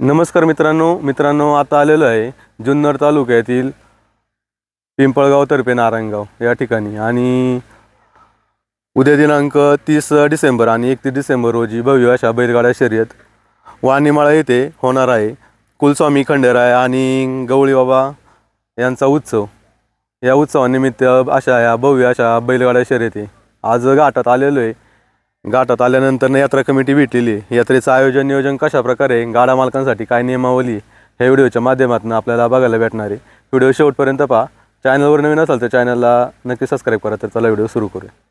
नमस्कार मित्रांनो मित्रांनो आता आलेलो आहे जुन्नर तालुक्यातील पिंपळगाव तर्फे नारायणगाव या ठिकाणी. आणि उद्या दिनांक तीस डिसेंबर आणि एकतीस डिसेंबर रोजी भव्य अशा बैलगाड्या शर्यत वाणीमाळा येथे होणार आहे. कुलस्वामी खंडेराय आणि गवळीबाबा यांचा उत्सव. या उत्सवानिमित्त अशा या भव्य अशा बैलगाड्या शर्यती आज घाटात आलेलो आहे. घाटात आल्यानंतर यात्रा कमिटी भेटलेली यात्रेचं आयोजन नियोजन कशा प्रकारे गाडा मालकांसाठी काय नियमावली? हे व्हिडिओच्या माध्यमातून आपल्याला बघायला भेटणार आहे. व्हिडिओ शेवटपर्यंत पहा. चॅनलवर नवीन असाल तर चॅनलला नक्की सबस्क्राईब करा. तर चला व्हिडिओ सुरू करूया.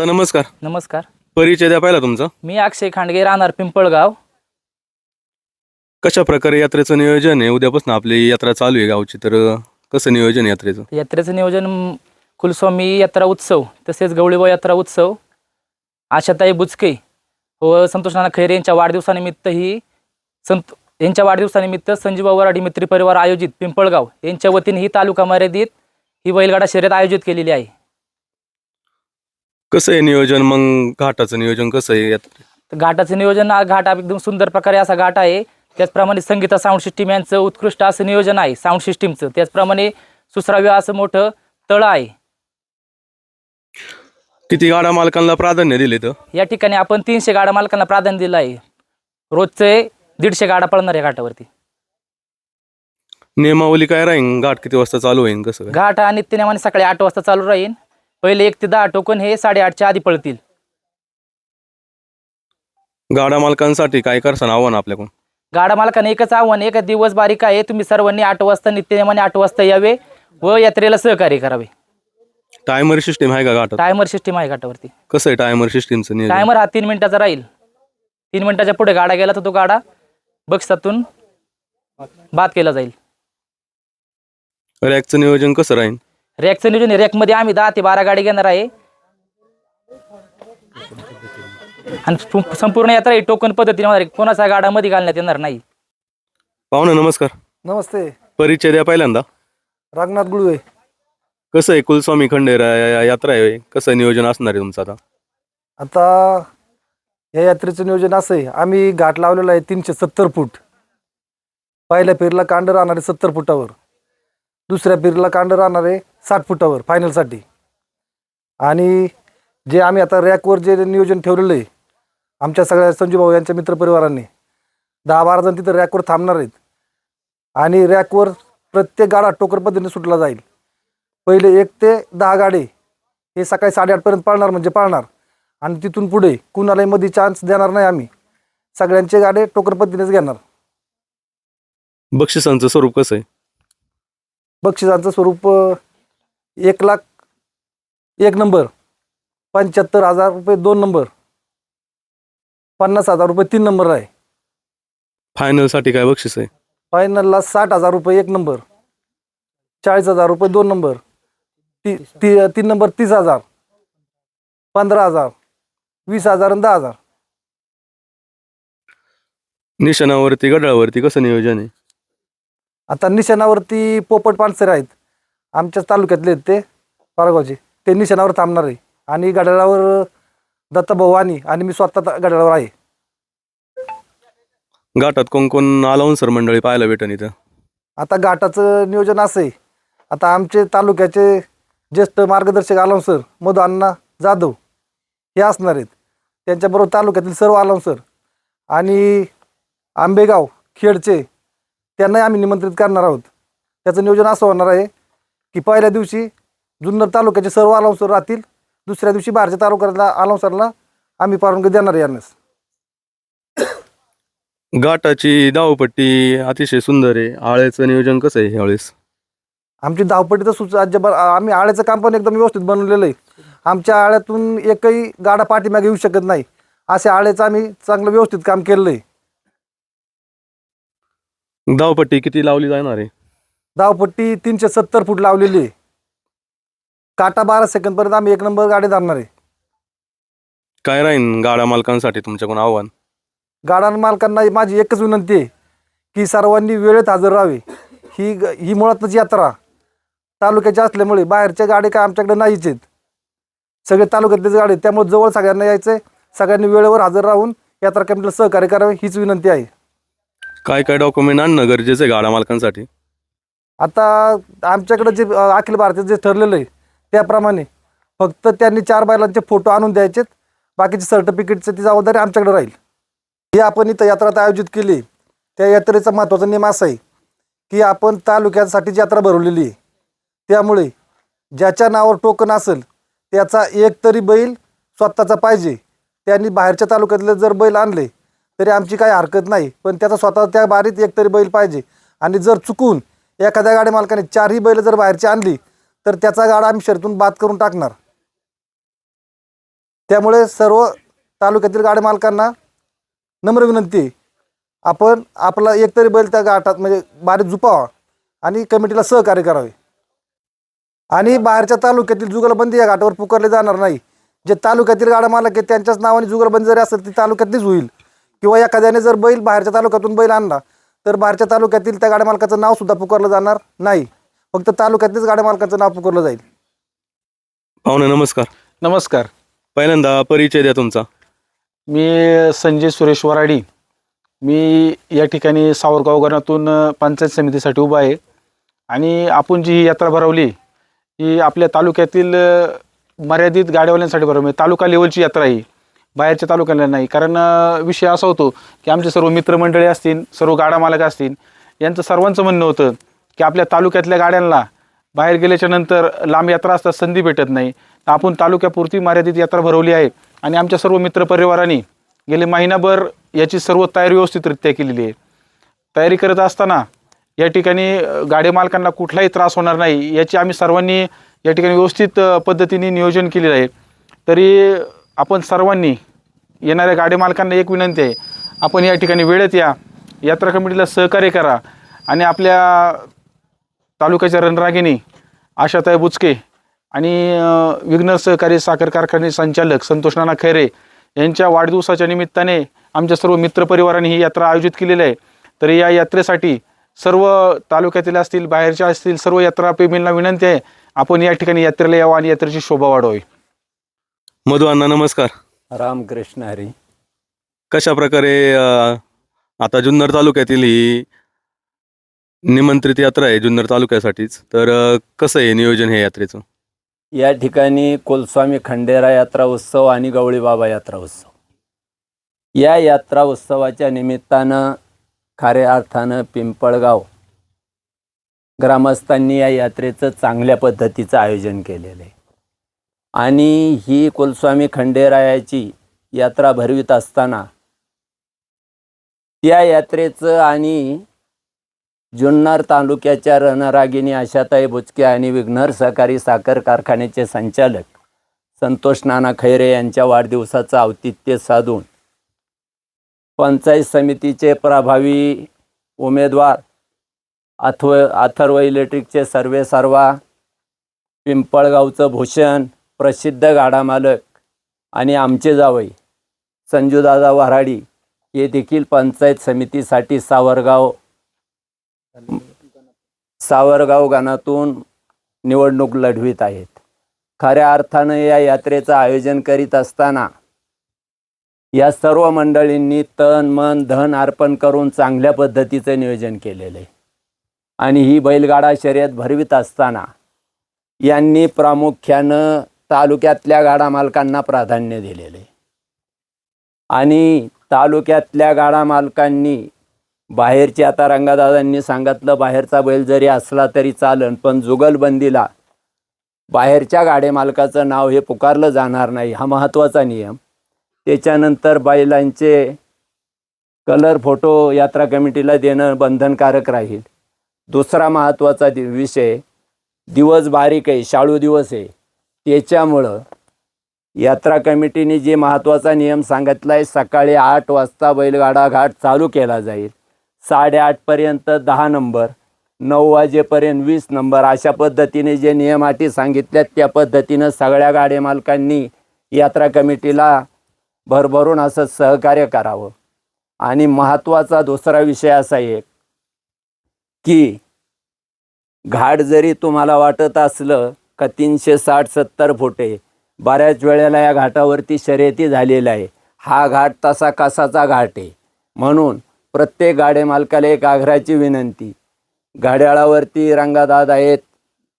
दादा नमस्कार. नमस्कार. परिचय द्या पाहिला तुमचा. मी अक्षय खांडगे राहणार पिंपळगाव. कशा प्रकारे यात्रेचं नियोजन आहे? उद्यापासून आपली यात्रा चालू आहे गावची तर कसं नियोजन आहे यात्रेचं? यात्रेचं नियोजन म, कुलस्वामी यात्रा उत्सव तसेच गवळीबाई यात्रा उत्सव आशाताई बुचके व संतोष नाना खैरे यांच्या वाढदिवसानिमित्त ही संत यांच्या वाढदिवसानिमित्त संजीव वराडी मित्री परिवार आयोजित पिंपळगाव यांच्या वतीने ही तालुका मर्यादित ही बैलगाडा शर्यत आयोजित केलेली आहे. कसं आहे नियोजन? मग घाटाचं नियोजन कसं आहे यात? तर घाटाचं नियोजन हा घाट एकदम सुंदर प्रकारे असा घाट आहे. त्याचप्रमाणे संगीता साऊंड सिस्टीम यांचं उत्कृष्ट असं नियोजन आहे साऊंड सिस्टीमचं. त्याचप्रमाणे सुसराव्य असं मोठं तळ आहे. किती गाडा मालकांना प्राधान्य दिले तर या ठिकाणी आपण तीनशे गाडा मालकांना प्राधान्य दिलं आहे. रोजचे दीडशे गाडा पळणार या घाटावरती. नियमावली काय राहीन? घाट किती वाजता चालू होईल कसं काय घाट हा नित्यनेमाने सकाळी आठ वाजता चालू राहील पहिले एक ते दहा टोकन हे साडेआठच्या आधी पळतील. गाडा मालकांसाठी काय करसान आव्हान आपल्याकडून? गाडा मालकाने एकच आव्हान एक दिवस बारीक आहे तुम्ही सर्वांनी आठ वाजता नित्यनेमाने आठ वाजता यावे व यात्रेला सहकार्य करावे. टायमर सिस्टीम आहे का घाटात टायमर सिस्टीम आहे घाटावरती. कसं आहे टायमर सिस्टीमचं नियोजन? टायमर हा तीन मिनिटाचा राहील. तीन मिनिटाच्या पुढे गाडा गेला तर तो गाडा बक्षातून बाद केला जाईल. रॅकचं नियोजन कसं राहील रॅकचं नियोजन रॅकमध्ये आम्ही दहा ते बारा गाडी घेणार आहे. आणि संपूर्ण यात्रा ही टोकन पद्धतीने होणार आहे. कोणाचा गाडामध्ये घालण्यात येणार नाही. पाहुणा नमस्कार. नमस्ते. परिचय द्या पहिल्यांदा. रागनाथ गुळवे. कसं आहे कुलस्वामी खंडेरा यात्रा आहे? कसं नियोजन असणार आहे तुमचं आता? आता या यात्रेचं नियोजन असं आहे. आम्ही घाट लावलेला आहे तीनशे सत्तर फूट. पहिल्या पेरीला कांड राहणार आहे सत्तर फुटावर. दुसऱ्या पेरीला कांड राहणार आहे साठ फुटावर फायनलसाठी आणि जे आम्ही आता रॅकवर जे नियोजन ठेवलेलं आहे आमच्या सगळ्या संजू भाऊ यांच्या मित्रपरिवारांनी दहा बारा जण तिथं रॅकवर थांबणार आहेत. आणि रॅकवर प्रत्येक गाडा टोकर पद्धतीने सुटला जाईल. पहिले एक ते दहा गाडे हे सकाळी साडेआठपर्यंत पाळणार म्हणजे पाळणार. आणि तिथून पुढे कुणालाही मध्ये चान्स देणार नाही आम्ही. सगळ्यांचे गाडे टोकर पद्धतीनेच घेणार. बक्षिसांचं स्वरूप कसं आहे? बक्षिसांचं स्वरूप एक लाख एक नंबर. पंच्याहत्तर हजार रुपये दोन नंबर. पन्नास हजार रुपये तीन नंबर आहे. फायनलसाठी काय बक्षीस आहे? फायनलला साठ हजार रुपये एक नंबर. चाळीस हजार रुपये दोन नंबर. ती ती तीन नंबर तीस हजार. पंधरा हजार. वीस हजार आणि दहा हजार. निशाणावरती गडावरती कसं नियोजन आहे? आता निशाणावरती पोपट पानसरे आहेत. आमच्याच तालुक्यातले आहेत ते पारगावचे. ते निशाणावर थांबणार आहे. आणि गडाळावर दत्ताभाऊ आणि आणि मी स्वतः गडाळावर आहे. घाटात कोण कोण अलाउन्सर मंडळी पाहायला भेटेल इथं? आता घाटाचं नियोजन असं आहे. आता आमचे तालुक्याचे ज्येष्ठ मार्गदर्शक आलामसर मधु अण्णा जाधव हे असणार आहेत. त्यांच्याबरोबर तालुक्यातील सर्व आलामसर आणि आंबेगाव खेडचे त्यांनाही आम्ही निमंत्रित करणार आहोत. त्याचं नियोजन असं होणार आहे. की पहिल्या दिवशी जुन्नर तालुक्याचे सर्व आलामसर राहतील. दुसऱ्या दिवशी बाहेरच्या तालुक्यातल्या आलामसरला आम्ही परवानगी देणार यांनाच. घाटाची धावपट्टी अतिशय सुंदर आहे. आळ्याचं नियोजन कसं आहे ह्यावेळेस? आमची धावपट्टी तर सुच अजिबात आम्ही आळ्याचं काम पण एकदम व्यवस्थित बनवलेलं आहे. आमच्या आळ्यातून एकही गाडा पाठीमागे येऊ शकत नाही. असे आळ्याचं आम्ही चांगलं व्यवस्थित काम केलेलं आहे. धावपट्टी किती लावली जाणार आहे? धावपट्टी तीनशे सत्तर फूट लावलेली आहे. काटा बारा सेकंदपर्यंत आम्ही एक नंबर गाडी धरणार आहे. काय राहीन गाड्या मालकांसाठी तुमच्याकडून आव्हान? गाडा मालकांना माझी एकच विनंती आहे की सर्वांनी वेळेत हजर राहावे. ही ग- ही मुळातच यात्रा तालुक्याची असल्यामुळे बाहेरच्या गाडी काय आमच्याकडे नाहीच आहेत. सगळे तालुक्यातलेच गाडी आहेत. त्यामुळे जवळ सगळ्यांना यायचं आहे सगळ्यांनी वेळेवर हजर राहून यात्रा कमिटीला सहकार्य करावे हीच विनंती आहे. काय काय डॉक्युमेंट आणणं गरजेचं आहे गाड्या मालकांसाठी? आता आमच्याकडे जे अखिल भारतीय जे ठरलेलं आहे त्याप्रमाणे फक्त त्यांनी चार बैलांचे फोटो आणून द्यायचेत. बाकीचे सर्टिफिकेटचं ती जबाबदारी आमच्याकडे राहील. ही आपण इथं यात्रा आता आयोजित केली. त्या यात्रेचा महत्त्वाचा नियम असा आहे की आपण तालुक्यांसाठी यात्रा भरवलेली आहे. त्यामुळे ज्याच्या नावावर टोकन असेल त्याचा एक तरी बैल स्वतःचा पाहिजे. त्यांनी बाहेरच्या तालुक्यातले जर बैल आणले तरी आमची काही हरकत नाही. पण त्याचा स्वतः त्या बारीत एक तरी बैल पाहिजे. आणि जर चुकून एखाद्या गाडी मालकाने चारही बैल जर बाहेरची आणली तर त्याचा गाडा आम्ही शर्तून बाद करून टाकणार. त्यामुळे सर्व तालुक्यातील गाडी मालकांना नम्र विनंती आपण आपला एकतरी बैल त्या गाठात म्हणजे बारीक झुपावा आणि कमिटीला सहकार्य करावे. आणि बाहेरच्या तालुक्यातील जुगलबंदी या घाटावर पुकारले जाणार नाही. जे तालुक्यातील गाड्या मालक आहे त्यांच्याच नावाने जुगलबंदी जरी असेल ती तालुक्यातलीच होईल. किंवा एखाद्याने जर बैल बाहेरच्या तालुक्यातून बैल आणला तर बाहेरच्या तालुक्यातील त्या गाड्या मालकाचं नाव सुद्धा पुकारलं जाणार नाही. फक्त तालुक्यातलीच गाड्या मालकाचं नाव पुकारलं जाईल. पाहुणे नमस्कार. नमस्कार. पहिल्यांदा परिचय द्या तुमचा. मी संजय सुरेश वराडी. मी या ठिकाणी सावरगाव गणातून पंचायत समितीसाठी उभा आहे. आणि आपण जी ही यात्रा भरवली ही आपल्या तालुक्यातील मर्यादित गाड्यावाल्यांसाठी भरवली तालुका लेवलची यात्रा आहे ही. बाहेरच्या तालुक्याला नाही. कारण विषय असा होतो की आमचे सर्व मित्रमंडळी असतील सर्व गाडा मालक असतील यांचं सर्वांचं म्हणणं होतं की आपल्या तालुक्यातल्या गाड्यांना बाहेर गेल्याच्यानंतर लांब यात्रा असतात संधी भेटत नाही. आपण तालुक्यापुरती मर्यादित यात्रा भरवली आहे आणि आमच्या सर्व मित्रपरिवारांनी गेले महिनाभर याची सर्व तयारी व्यवस्थितरित्या केलेली आहे. तयारी करत असताना या ठिकाणी गाडी मालकांना कुठलाही त्रास होणार नाही याची आम्ही सर्वांनी या ठिकाणी व्यवस्थित पद्धतीने नियोजन केलेलं आहे. तरी आपण सर्वांनी येणाऱ्या गाडी मालकांना एक विनंती आहे आपण या ठिकाणी वेळेत या. यात्रा कमिटीला सहकार्य करा आणि आपल्या तालुक्याच्या रणरागिणी आशाताई बुचके आणि विघ्न सहकारी साखर कारखाने संचालक संतोष नाना खैरे यांच्या वाढदिवसाच्या निमित्ताने आमच्या सर्व मित्रपरिवारांनी ही यात्रा आयोजित केलेली आहे. तर या यात्रेसाठी सर्व तालुक्यातील असतील बाहेरच्या असतील सर्व यात्रा प्रेमींना विनंती आहे आपण या ठिकाणी यात्रेला यावं आणि यात्रेची शोभा वाढवावी. मधु अण्णा नमस्कार. रामकृष्ण हरी. कशा प्रकारे अ, आता जुन्नर तालुक्यातील ही निमंत्रित यात्रा आहे जुन्नर तालुक्यासाठीच तर अ, कसं आहे नियोजन हे यात्रेचं? या ठिकाणी कुलस्वामी खंडेरा यात्रा उत्सव आणि गवळीबाबा यात्रा उत्सव. या यात्रा उत्सवाच्या निमित्तानं खऱ्या अर्थानं पिंपळगाव ग्रामस्थांनी या यात्रेचं चांगल्या पद्धतीचं आयोजन केलेलं आहे. आणि ही कुलस्वामी खंडेरायाची यात्रा भरवीत असताना त्या यात्रेचं आणि जुन्नर तालुक्याच्या रणरागिणी आशाताई बुचके आणि विघ्नर सहकारी साखर कारखान्याचे संचालक संतोष नाना खैरे यांच्या वाढदिवसाचं औतित्य साधून पंचायत समितीचे प्रभावी उमेदवार अथव अथर्व इलेक्ट्रिकचे सर्वे सर्वा पिंपळगावचं भूषण प्रसिद्ध गाडा मालक आणि आमचे जावई संजूदादा वऱ्हाडी हे देखील पंचायत समितीसाठी सावरगाव सावरगाव गणातून निवडणूक लढवित आहेत. खऱ्या अर्थानं या यात्रेचं आयोजन करीत असताना या सर्व मंडळींनी तन मन धन अर्पण करून चांगल्या पद्धतीचं नियोजन केलेलं आहे. आणि ही बैलगाडा शर्यत भरवीत असताना यांनी प्रामुख्यानं तालुक्यातल्या गाडा मालकांना प्राधान्य दिलेलं. आहे आणि तालुक्यातल्या गाडा मालकांनी बाहेरची आता रंगादादांनी सांगितलं बाहेरचा बैल जरी असला तरी चालन पण जुगलबंदीला बाहेरच्या गाडे मालकाचं नाव हे पुकारलं जाणार नाही हा महत्त्वाचा नियम. त्याच्यानंतर बैलांचे कलर फोटो यात्रा कमिटीला देणं बंधनकारक राहील. दुसरा महत्त्वाचा दि विषय दिवस बारीक आहे शाळू दिवस आहे. त्याच्यामुळं यात्रा कमिटीने जे महत्त्वाचा नियम सांगितला आहे सकाळी आठ वाजता बैलगाडा घाट चालू केला जाईल. साडेआठपर्यंत दहा नंबर नऊ वाजेपर्यंत वीस नंबर अशा पद्धतीने जे नियम अटी सांगितल्यात त्या पद्धतीनं सगळ्या गाडी मालकांनी यात्रा कमिटीला भरभरून असं सहकार्य करावं. आणि महत्त्वाचा दुसरा विषय असा एक की घाट जरी तुम्हाला वाटत असलं का तीनशे साठ सत्तर फुटे. बऱ्याच वेळेला या घाटावरती शर्यती झालेल्या आहे. हा घाट तसा कसाचा घाट आहे. म्हणून प्रत्येक गाडे मालकाला एक आग्रहाची विनंती. घड्याळावरती रंगादाद आहेत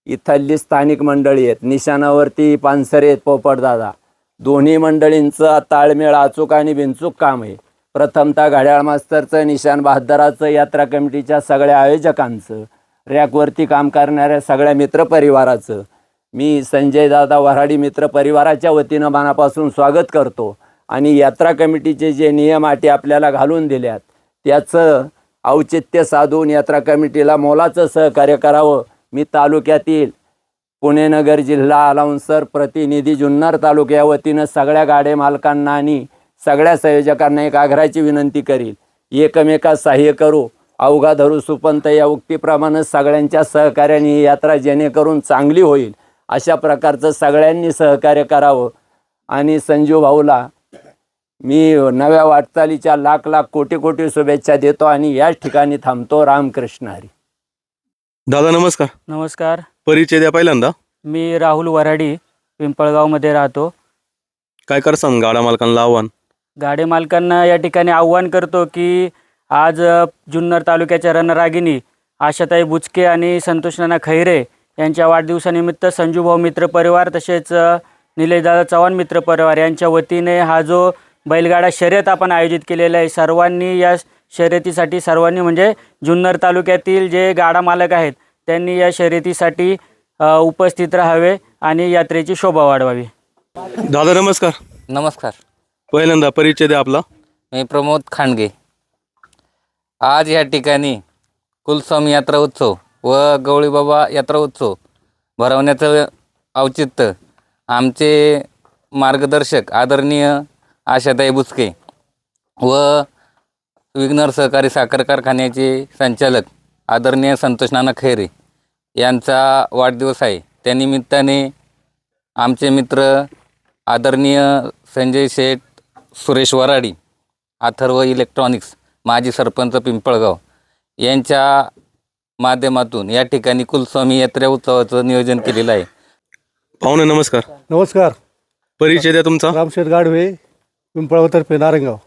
इथली स्थानिक मंडळी आहेत निशाणावरती पानसरे आहेत पोपटदादा. दोन्ही मंडळींचं ताळमेळ अचूक आणि बिनचूक काम आहे. प्रथमतः घड्याळ मास्तरचं निशाण बहादराचं यात्रा कमिटीच्या सगळ्या आयोजकांचं रॅकवरती काम करणाऱ्या सगळ्या मित्रपरिवाराचं मी संजय दादा वऱ्हाडी मित्र परिवाराच्या वतीनं मनापासून स्वागत करतो. आणि यात्रा कमिटीचे जे नियम अटी आपल्याला घालून दिल्यात त्याचं औचित्य साधून यात्रा कमिटीला मोलाचं सहकार्य करावं. मी तालुक्यातील पुणे नगर जिल्हा अलाउन्सर प्रतिनिधी जुन्नर तालुक्या वतीनं सगळ्या गाडे मालकांना आणि सगळ्या संयोजकांना एक आग्रहाची विनंती करील. एकमेकास सहाय्य करू. अवघा धरू सुपंत या उक्तीप्रमाणे सगळ्यांच्या सहकार्याने ही यात्रा जेणेकरून चांगली होईल. अशा प्रकारचं सगळ्यांनी सहकार्य करावं. आणि संजू भाऊला मी नव्या वाटचालीच्या लाख लाख कोटी कोटी शुभेच्छा देतो आणि याच ठिकाणी थांबतो. रामकृष्ण हरी. दादा नमस्कार. नमस्कार. परिचय द्या पहिल्यांदा. मी राहुल वराडी पिंपळगावमध्ये राहतो. काय करसान? गाडा मालकांना आव्हान? गाडे मालकांना या ठिकाणी आव्हान करतो की आज जुन्नर तालुक्याच्या रणरागिनी आशाताई बुचके आणि संतोष नाना खैरे यांच्या वाढदिवसानिमित्त संजूभाऊ मित्र परिवार तसेच निलेशदादा चव्हाण मित्र परिवार यांच्या वतीने हा जो बैलगाडा शर्यत आपण आयोजित केलेला आहे सर्वांनी या शर्यतीसाठी सर्वांनी म्हणजे जुन्नर तालुक्यातील जे गाडा मालक आहेत त्यांनी या शर्यतीसाठी उपस्थित राहावे आणि यात्रेची शोभा वाढवावी. दादा नमस्कार. नमस्कार. पहिल्यांदा परिचय द्या आपला. मी प्रमोद खांडगे. आज या ठिकाणी कुलस्वामी यात्रा उत्सव व गवळीबाबा यात्रा उत्सव. भरवण्याचं औचित्य. आमचे मार्गदर्शक आदरणीय आशाताई बुचके व विघ्नर सहकारी साखर कारखान्याचे संचालक आदरणीय संतोष नाना खैरे यांचा वाढदिवस आहे. त्यानिमित्ताने आमचे मित्र आदरणीय संजय शेठ सुरेश वराडी अथर्व इलेक्ट्रॉनिक्स माजी सरपंच पिंपळगाव यांच्या माध्यमातून या ठिकाणी कुलस्वामी यात्रा उत्सवाचं नियोजन केलेलं आहे. पाहुणे नमस्कार. नमस्कार. परिचय द्या तुमचा. रामशेठ गाढवे पिंपळावतर्फे नारंगाव.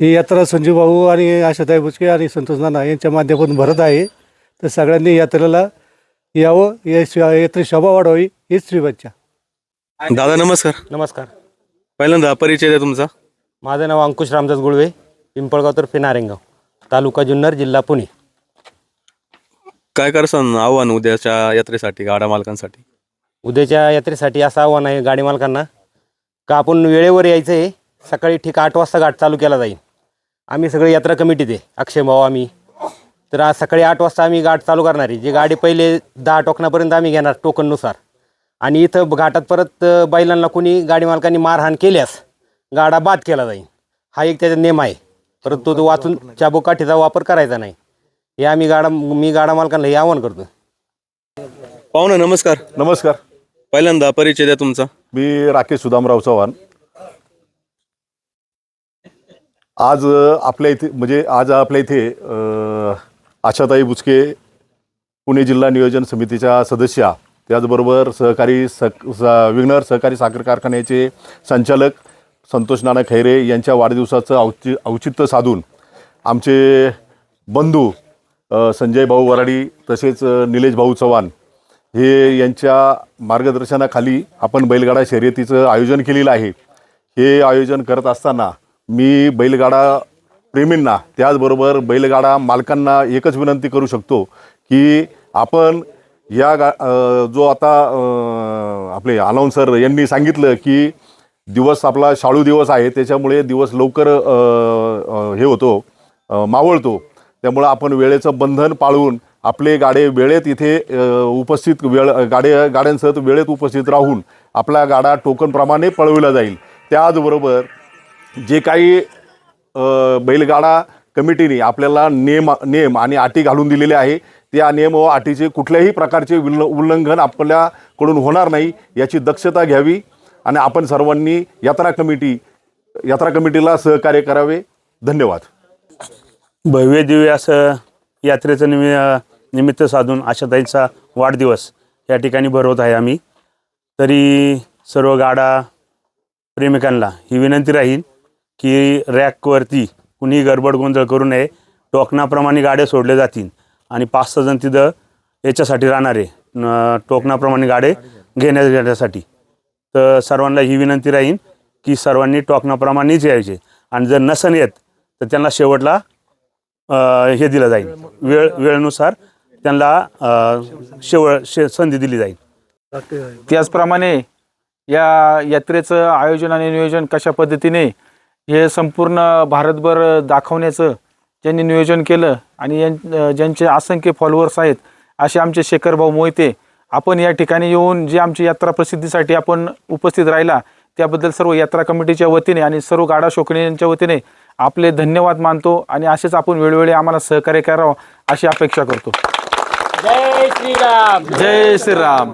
ही यात्रा संजीव भाऊ आणि आशाताई बुचके आणि संतोष नाना यांच्या माध्यमातून भरत आहे. तर सगळ्यांनी यात्रेला यावं या शि- यात्रेत शोभा वाढवावी हीच शुभेच्छा दादा नमस्कार. नमस्कार. पहिल्यांदा परिचय द्या तुमचा. माझं नाव अंकुश रामदास गुळवे पिंपळगाव तर्फे नारेंगाव तालुका जुन्नर जिल्हा पुणे. काय करसान आव्हान उद्याच्या यात्रेसाठी गाडा मालकांसाठी? उद्याच्या यात्रेसाठी असं आव्हान आहे गाडी मालकांना का आपण वेळेवर यायचं आहे सकाळी ठीक आठ वाजता घाट चालू केला जाईल. आम्ही सगळे यात्रा कमिटीत आहे अक्षय भाऊ आम्ही. तर आज सकाळी आठ वाजता आम्ही घाट चालू करणार आहे. जे गाडी पहिले दहा टोकनापर्यंत आम्ही घेणार टोकननुसार. आणि इथं घाटात परत बैलांना कोणी गाडी मालकांनी मारहाण केल्यास गाडा बाद केला जाईल. हा एक त्याचा नेम आहे. परंतु तो वाचून चाबुकाठीचा वापर करायचा नाही. हे आम्ही गाडा मी गाडा मालकांना हे आव्हान करतो पाहुणे नमस्कार. नमस्कार. पहिल्यांदा परिचय द्या तुमचा. मी राकेश सुदामराव चव्हाण. आज अ, आपल्या इथे म्हणजे आज आपल्या इथे अ, आशाताई बुचके पुणे जिल्हा नियोजन समितीच्या सदस्या त्याचबरोबर सहकारी सक स विघ्नर सहकारी साखर कारखान्याचे संचालक संतोष नाना खैरे यांच्या वाढदिवसाचं औचि औचित्य साधून आमचे बंधू संजय भाऊ वराडी तसेच निलेश भाऊ चव्हाण हे यांच्या मार्गदर्शनाखाली आपण बैलगाडा शर्यतीचं आयोजन केलेलं आहे. हे आयोजन करत असताना मी बैलगाडा प्रेमींना त्याचबरोबर बैलगाडा मालकांना एकच विनंती करू शकतो की आपण या गा जो आता आपले अनाऊन्सर यांनी सांगितलं की दिवस आपला शाळू दिवस आहे त्याच्यामुळे दिवस लवकर हे होतो मावळतो. त्यामुळं आपण वेळेचं बंधन पाळून आपले गाडे वेळेत इथे उपस्थित वेळ गाडे गाड्यांसह वेळेत उपस्थित राहून आपला गाडा टोकनप्रमाणे पळविला जाईल. त्याचबरोबर जे काही बैलगाडा कमिटीने आपल्याला नेम नेम आणि अटी घालून दिलेले आहे त्या नियम व अटीचे कुठल्याही प्रकारचे विल उल्लंघन आपल्याकडून होणार नाही याची दक्षता घ्यावी आणि आपण सर्वांनी यात्रा कमिटी यात्रा कमिटीला सहकार्य करावे. धन्यवाद. भव्य दिव्य असं यात्रेचं निमि निमित्त साधून आशाताईंचा वाढदिवस या ठिकाणी भरवत आहे आम्ही. तरी सर्व गाडा प्रेमिकांना ही विनंती राहील की रॅकवरती कुणी गडबड गोंधळ करू नये. टोकनाप्रमाणे गाड्या सोडल्या जातील आणि पाच सहा जण तिथं याच्यासाठी राहणार न- टोकनाप्रमाणे गाडे घेण्यास घेण्यासाठी तर सर्वांना ही विनंती राहील की सर्वांनी टोकनाप्रमाणेच यायचे. आणि जर नसन येत तर त्यांना शेवटला हे दिलं जाईल. वेळ वेळेनुसार त्यांना शेवळ शे संधी दिली जाईल. त्याचप्रमाणे या यात्रेचं आयोजन आणि नियोजन कशा पद्धतीने हे संपूर्ण भारतभर दाखवण्याचं ज्यांनी नियोजन केलं आणि यां ज्यांचे असंख्य फॉलोअर्स आहेत असे आमचे शेखरभाऊ मोहिते आपण या ठिकाणी येऊन जे आमची यात्रा प्रसिद्धीसाठी आपण उपस्थित राहिला त्याबद्दल सर्व यात्रा कमिटीच्या वतीने आणि सर्व गाडा शोकण्यांच्या वतीने आपले धन्यवाद मानतो आणि असेच आपण वेळोवेळी आम्हाला सहकार्य करावं अशी अपेक्षा करतो. जय श्रीराम. जय श्रीराम.